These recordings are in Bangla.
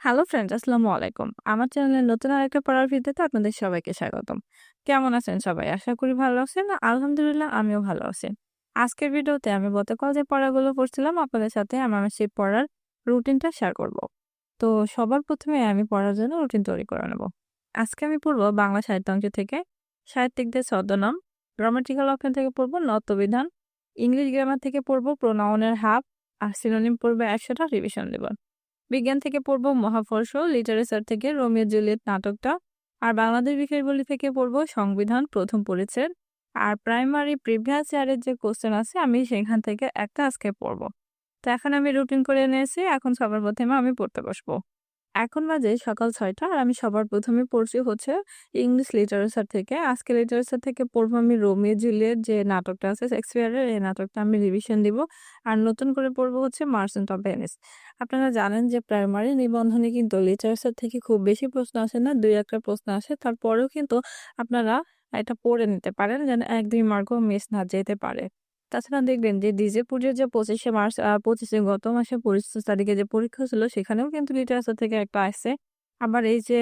হ্যালো ফ্রেন্ডস, আসসালামু আলাইকুম। আমার চ্যানেলের নতুন আরেকটা পড়ার ভিডিওতে আপনাদের সবাইকে স্বাগতম। কেমন আছেন সবাই? আশা করি ভালো আছেন। আলহামদুলিল্লাহ, আমিও ভালো আছি। আজকের ভিডিওতে আমি গতকাল যে পড়াগুলো পড়ছিলাম, আপনাদের সাথে আমি সেই পড়ার রুটিনটা শেয়ার করব। তো সবার প্রথমে আমি পড়ার জন্য রুটিন তৈরি করে নেব। আজকে আমি পড়ব বাংলা সাহিত্যাংশ থেকে। সাহিত্যিকদের ছদ্মনাম, গ্রামাটিক্যাল অপশন থেকে পড়ব নত্যবিধান ইংলিশ গ্রামার থেকে পড়ব প্রোনাউনের হাফ আর সিনোনিম পড়বে একশোটা রিভিশন দেব বিজ্ঞান থেকে পড়ব মহাফর্ষ লিটারেচার থেকে রোমিও জুলিয়েট নাটকটা, আর বাংলাদেশ বিষয়গুলি থেকে পড়ব সংবিধান প্রথম পরিচ্ছেদ আর প্রাইমারি প্রিভিয়াস ইয়ারের যে কোশ্চেন আছে, আমি সেখান থেকে একটা আজকে পড়ব। তো এখন আমি রুটিন করে নিয়েছি এখন সবার প্রথমে আমি পড়তে বসবো। এখন বাজে সকাল ছয়টা আর আমি সবার প্রথমে পড়ছি হচ্ছে ইংলিশ লিটারেচার থেকে। আজকে লিটারেচার থেকে পড়ব আমি রোমিও জুলিয়েট, যে নাটকটা আছে শেক্সপিয়ারের, এই নাটকটা আমি রিভিশন দিব। আর নতুন করে পড়ব হচ্ছে মার্সেন্ট অফ ভেনিস। আপনারা জানেন যে প্রাইমারি নিবন্ধনে কিন্তু লিটারেচার থেকে খুব বেশি প্রশ্ন আসে না, দুই একটা প্রশ্ন আসে। তারপরেও কিন্তু আপনারা এটা পড়ে নিতে পারেন যেন এক দুই মার্কও মিস না যেতে পারে। তাছাড়া দেখবেন যে ডিজেপুরের যে পঁচিশে মার্চ পঁচিশে গত মাসে পঁচিশ তারিখে যে পরীক্ষা ছিল সেখানেও কিন্তু লিটারেচার থেকে একটা আসছে। আবার এই যে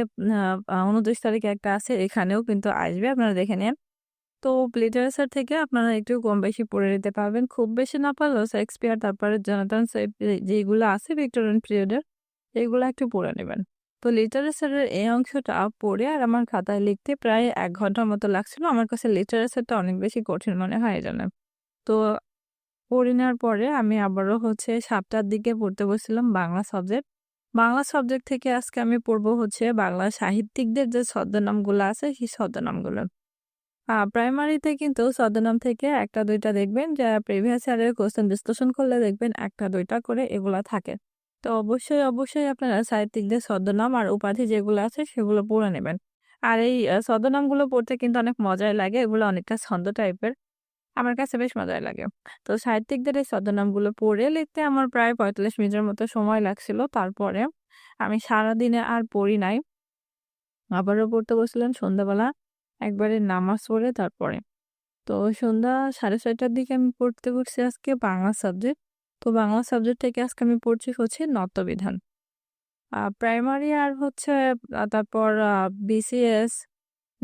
উনত্রিশ তারিখে একটা আছে, এখানেও কিন্তু আসবে, আপনারা দেখে নেন। তো লিটারেচার থেকে আপনারা একটু কম বেশি পড়ে নিতে পারবেন, খুব বেশি না পারলেও শেক্সপিয়ার তারপরে জনাতন যেগুলো আছে ভিক্টোরিয়ান পিরিয়ডের এগুলো একটু পড়ে নেবেন। তো লিটারেচারের এই অংশটা পড়ে আর আমার খাতায় লিখতে প্রায় এক ঘণ্টার মতো লাগছিল। আমার কাছে লিটারেচারটা অনেক বেশি কঠিন মনে হয়, এই জন্য। তো পড়ে নেওয়ার পরে আমি আবারও হচ্ছে সাতটার দিকে পড়তে বসছিলাম বাংলা সাবজেক্ট। বাংলা সাবজেক্ট থেকে আজকে আমি পড়ব হচ্ছে বাংলা সাহিত্যিকদের যে ছদ্মনামগুলো আছে, সেই ছদ্মনামগুলো। প্রাইমারিতে কিন্তু ছদ্মনাম থেকে একটা দুইটা দেখবেন, যা প্রিভিয়াস ইয়ারের কোশ্চেন বিশ্লেষণ করলে দেখবেন একটা দুইটা করে এগুলা থাকে। তো অবশ্যই অবশ্যই আপনারা সাহিত্যিকদের ছদ্মনাম আর উপাধি যেগুলো আছে সেগুলো পড়ে নেবেন। আর এই ছদ্মনামগুলো পড়তে কিন্তু অনেক মজাই লাগে, এগুলো অনেকটা ছন্দ টাইপের আমার কাছে বেশ মজাই লাগে। তো সাহিত্যিকদের এই ছদ্মনামগুলো পড়ে লিখতে আমার প্রায় পঁয়তাল্লিশ মিনিটের মতো সময় লাগছিল। তারপরে আমি সারাদিনে আর পড়ি নাই। আবারও পড়তে বসছিলাম সন্ধ্যাবেলা, একবারে নামাজ পড়ে তারপরে। তো সন্ধ্যা সাড়ে ছয়টার দিকে আমি পড়তে বসছি আজকে বাংলা সাবজেক্ট। তো বাংলা সাবজেক্ট থেকে আজকে আমি পড়ছি হচ্ছে নত্যবিধান প্রাইমারি আর হচ্ছে তারপর বিসিএস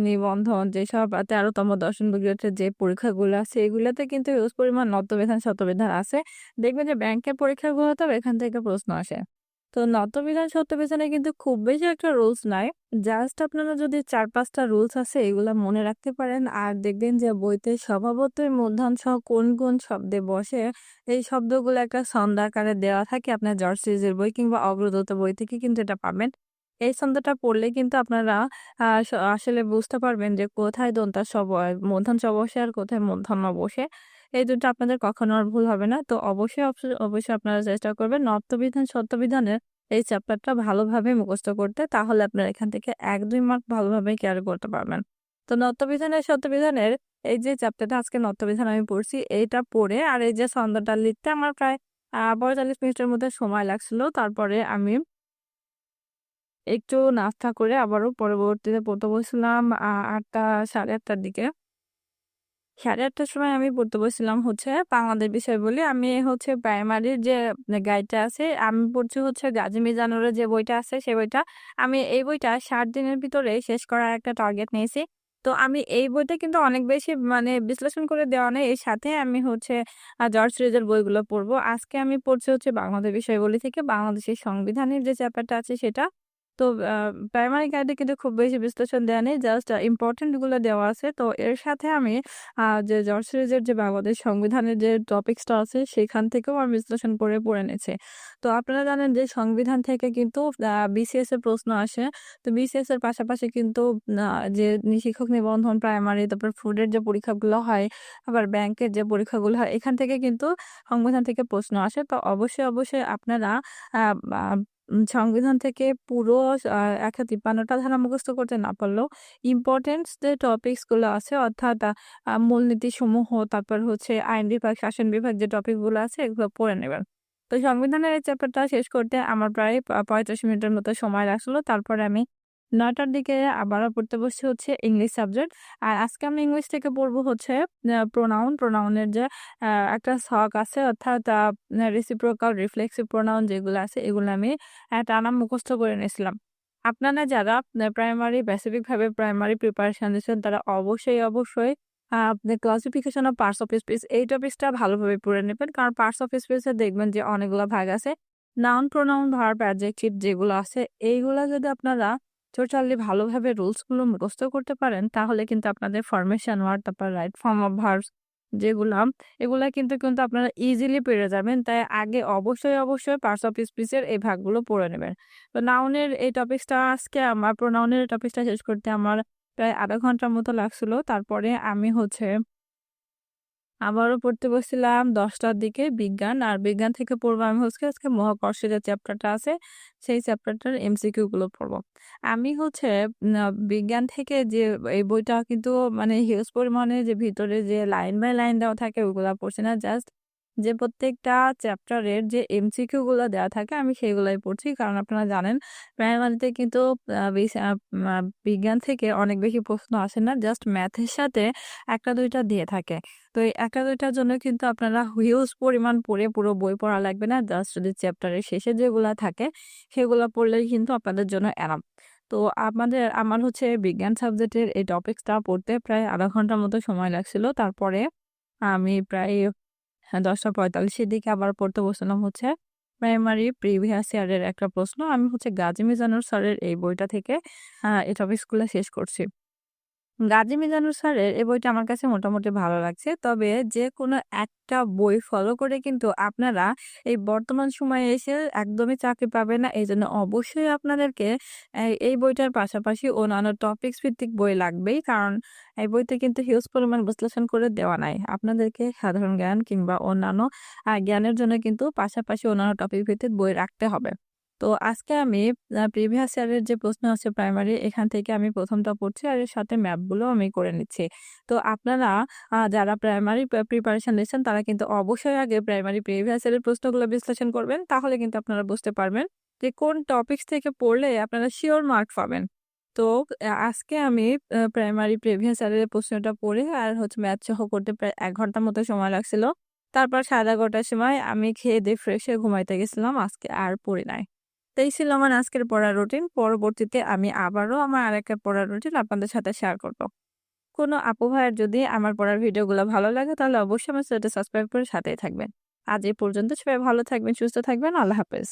নিবন্ধন যেসব তেরোতম দর্শন বিজ্ঞানের যে পরীক্ষাগুলো আছে, এগুলোতে কিন্তু হিউজ পরিমাণ নত্যবিধান শতবিধান আছে। দেখবেন যে ব্যাংকের পরীক্ষাগুলোতেও এখান থেকে প্রশ্ন আসে। তো নত্যবিধান সত্যবিধানে কিন্তু খুব বেশি একটা রুলস নাই। জাস্ট আপনারা যদি চার পাঁচটা রুলস আছে, এগুলা মনে রাখতে পারেন। আর দেখবেন যে বইতে স্বভাবতই মূলধন সহ কোন কোন শব্দে বসে, এই শব্দগুলো একটা ছন্দাকারে দেওয়া থাকে। আপনার জর্জ সিরিজের বই কিংবা অগ্রদত্ত বই থেকে কিন্তু এটা পাবেন। এই ছন্দটা পড়লে কিন্তু আপনারা আসলে বুঝতে পারবেন যে কোথায় দন্তা সব মূর্ধন্য বসে আর কোথায় মূর্ধন্য বসে। এই দুটো আপনাদের কখনো আর ভুল হবে না। তো অবশ্যই অবশ্যই আপনারা চেষ্টা করবেন নর্তবিধান, সত্যবিধানের এই চ্যাপ্টারটা ভালোভাবে মুখস্থ করতে। তাহলে আপনারা এখান থেকে এক, দুই মার্ক ভালোভাবে কেয়ার করতে পারবেন। তো নত্যবিধানের সত্যবিধানের এই যে চ্যাপ্টারটা, আজকে নত্যবিধান আমি পড়ছি, এইটা পড়ে আর এই যে ছন্দটা লিখতে আমার প্রায় পঁয়তাল্লিশ মিনিটের মধ্যে সময় লাগছিল। তারপরে আমি একটু নাস্তা করে আবারও পরবর্তীতে পড়তে বসছিলাম আটটা, সাড়ে আটটার দিকে। সাড়ে আটটার সময় আমি পড়তে বসছিলাম হচ্ছে বাংলাদেশ বিষয় বলি। আমি হচ্ছে প্রাইমারির যে গাইডটা আছে, আমি পড়ছি হচ্ছে গাজী মিজানুরের যে বইটা আছে, সে বইটা। আমি এই বইটা ষাট দিনের ভিতরে শেষ করার একটা টার্গেট নিয়েছি। তো আমি এই বইটা কিন্তু অনেক বেশি মানে বিশ্লেষণ করে দেওয়া নেই। এর সাথে আমি হচ্ছে জর্জ সিরিজের বইগুলো পড়ব। আজকে আমি পড়ছি হচ্ছে বাংলাদেশ বিষয় বলি থেকে বাংলাদেশের সংবিধানের যে চ্যাপ্টারটা আছে সেটা। তো প্রাইমারি গাইডে কিন্তু খুব বেশি বিশ্লেষণ দেওয়া নেই জাস্ট ইম্পর্টেন্টগুলো দেওয়া আছে। তো এর সাথে আমি যে জর্জ সিরিজের যে বাংলাদেশ সংবিধানের যে টপিক্সটা আছে, সেখান থেকেও আমি বিশ্লেষণ করে পড়ে নিয়েছি। তো আপনারা জানেন যে সংবিধান থেকে কিন্তু বিসিএস এর প্রশ্ন আসে। তো বিসিএস এর পাশাপাশি কিন্তু যে শিক্ষক নিবন্ধন প্রাইমারি তারপর ফুডের যে পরীক্ষাগুলো হয়, আবার ব্যাংকের যে পরীক্ষাগুলো হয়, এখান থেকে কিন্তু সংবিধান থেকে প্রশ্ন আসে। তো অবশ্যই অবশ্যই আপনারা সংবিধান থেকে পুরো একশো তিপ্পান্নটা ধারা মুখস্থ করতে না পারলেও ইম্পর্টেন্স যে টপিকসগুলো আছে, অর্থাৎ মূলনীতি সমূহ তারপর হচ্ছে আইন বিভাগ, শাসন বিভাগ যে টপিকগুলো আছে, এগুলো পড়ে নেবেন। তো সংবিধানের এই চ্যাপ্টারটা শেষ করতে আমার প্রায় পঁয়ত্রিশ মিনিটের মতো সময় লাগছিল। তারপরে আমি নয়টার দিকে আবারও পড়তে বসছি হচ্ছে ইংলিশ সাবজেক্ট আর আজকে আমি ইংলিশ থেকে পড়ব হচ্ছে প্রোনাউন প্রোনাউনের যে একটা শখ আছে অর্থাৎ রেসিপ্রোকাল রিফ্লেক্সিভ প্রোনাউন যেগুলো আছে এগুলো আমি আহ, টানা মুখস্থ করে নিয়েছিলাম। আপনারা যারা প্রাইমারি বেসিক ভাবে প্রাইমারি প্রিপারেশন দিচ্ছেন তারা অবশ্যই অবশ্যই আপনি classification of parts of speech এই টপিকসটা ভালোভাবে পড়ে নেবেন কারণ পার্টস অফ স্পিচে দেখবেন যে অনেকগুলো ভাগ আছে। নাউন প্রোনাউন ভার্ব অ্যাডজেক্টিভ যেগুলো আছে এইগুলো যদি আপনারা টোটালি ভালোভাবে রুলসগুলো মুখস্থ করতে পারেন। তাহলে কিন্তু আপনাদের ফরমেশন ওয়ার্ড তারপর রাইট ফর্ম অফ ভার্বস যেগুলা, এগুলা কিন্তু কিন্তু আপনারা ইজিলি পেরে যাবেন। তাই আগে অবশ্যই অবশ্যই পার্টস অফ স্পিচের এই ভাগগুলো পড়ে নেবেন। তো নাউনের এই টপিকসটা আজকে আমার প্রোনাউনের টপিকসটা শেষ করতে আমার প্রায় আধা ঘণ্টার মতো লাগছিল। তারপরে আমি হচ্ছে আবারও পড়তে বসছিলাম দশটার দিকে বিজ্ঞান, আর বিজ্ঞান থেকে পড়ব আমি হচ্ছে আজকে মহাকর্ষে যে চ্যাপ্টারটা আছে, সেই চ্যাপ্টারটার এমসিকিউ গুলো পড়ব। আমি হচ্ছে বিজ্ঞান থেকে যে এই বইটা কিন্তু মানে হিউজ পরিমাণে যে ভিতরে যে লাইন বাই লাইন দেওয়া থাকে ওগুলা পড়ছি না, জাস্ট যে প্রত্যেকটা চ্যাপ্টারের যে এমসিকিউ গুলো দেওয়া থাকে, আমি সেগুলাই পড়ছি। কারণ আপনারা জানেন, প্রাইমারিতে কিন্তু বিজ্ঞান থেকে অনেক বেশি প্রশ্ন আসে না, জাস্ট ম্যাথের সাথে একটা দুইটা দিয়ে থাকে। তো এই একটা দুইটার জন্য কিন্তু আপনারা হিউজ পরিমাণ পড়ে পুরো বই পড়া লাগবে না, জাস্ট যদি চ্যাপ্টারের শেষে যেগুলা থাকে, সেগুলো পড়লেই কিন্তু আপনাদের জন্য এরাম তো আমাদের, আমার হচ্ছে বিজ্ঞান সাবজেক্টের এই টপিক্সটা পড়তে প্রায় আধা ঘণ্টার মতো সময় লাগছিল। তারপরে আমি প্রায় দশটা পঁয়তাল্লিশের দিকে আবার পড়তে বসলাম হচ্ছে প্রাইমারি প্রিভিয়াস ইয়ারের একটা প্রশ্ন। আমি হচ্ছে গাজী মিজানুর স্যারের এই বইটা থেকে এটা স্কুলে শেষ করছি। গাজী মিজানুর স্যারের এই বইটা আমার কাছে মোটামুটি ভালো লাগছে। তবে যে কোনো একটা বই ফলো করে কিন্তু আপনারা এই বর্তমান সময়ে এসে একদমই চাকরি পাবে না। এই জন্য অবশ্যই আপনাদেরকে এই বইটার পাশাপাশি অন্যান্য টপিক্স ভিত্তিক বই লাগবেই। কারণ এই বইতে কিন্তু হিউজ পরিমাণ বিশ্লেষণ করে দেওয়া নাই। আপনাদেরকে সাধারণ জ্ঞান কিংবা অন্যান্য জ্ঞানের জন্য কিন্তু পাশাপাশি অন্যান্য টপিক ভিত্তিক বই রাখতে হবে। তো আজকে আমি প্রিভিয়াস ইয়ারের যে প্রশ্ন আছে প্রাইমারি এখান থেকে আমি প্রথমটা পড়ছি আর এর সাথে ম্যাপগুলো আমি করে নিচ্ছি। তো আপনারা যারা প্রাইমারি প্রিপারেশন নিচ্ছেন, তারা কিন্তু অবশ্যই আগে প্রাইমারি প্রিভিয়াস ইয়ারের প্রশ্নগুলো বিশ্লেষণ করবেন, তাহলে কিন্তু আপনারা বুঝতে পারবেন যে কোন টপিক্স থেকে পড়লে আপনারা শিওর মার্ক পাবেন। তো আজকে আমি প্রাইমারি প্রিভিয়াস ইয়ারের প্রশ্নটা পড়ে আর হচ্ছে ম্যাথ সহ করতে প্রায় এক ঘণ্টার মতো সময় লাগছিল। তারপর সাড়ে এগারোটার সময় আমি খেয়ে দিয়ে ফ্রেশ হয়ে ঘুমাইতে গেছিলাম, আজকে আর পড়ি নাই। তাই ছিল আমার আজকের পড়ার রুটিন পরবর্তীতে আমি আবারও আমার আরেকটা পড়ার রুটিন আপনাদের সাথে শেয়ার করব। কোনো আপু ভাইয়ের যদি আমার পড়ার ভিডিওগুলো ভালো লাগে, তাহলে অবশ্যই আমার চ্যানেলটা সাবস্ক্রাইব করে সাথেই থাকবেন। আজ এই পর্যন্ত সবাই ভালো থাকবেন, সুস্থ থাকবেন। আল্লাহ হাফেজ।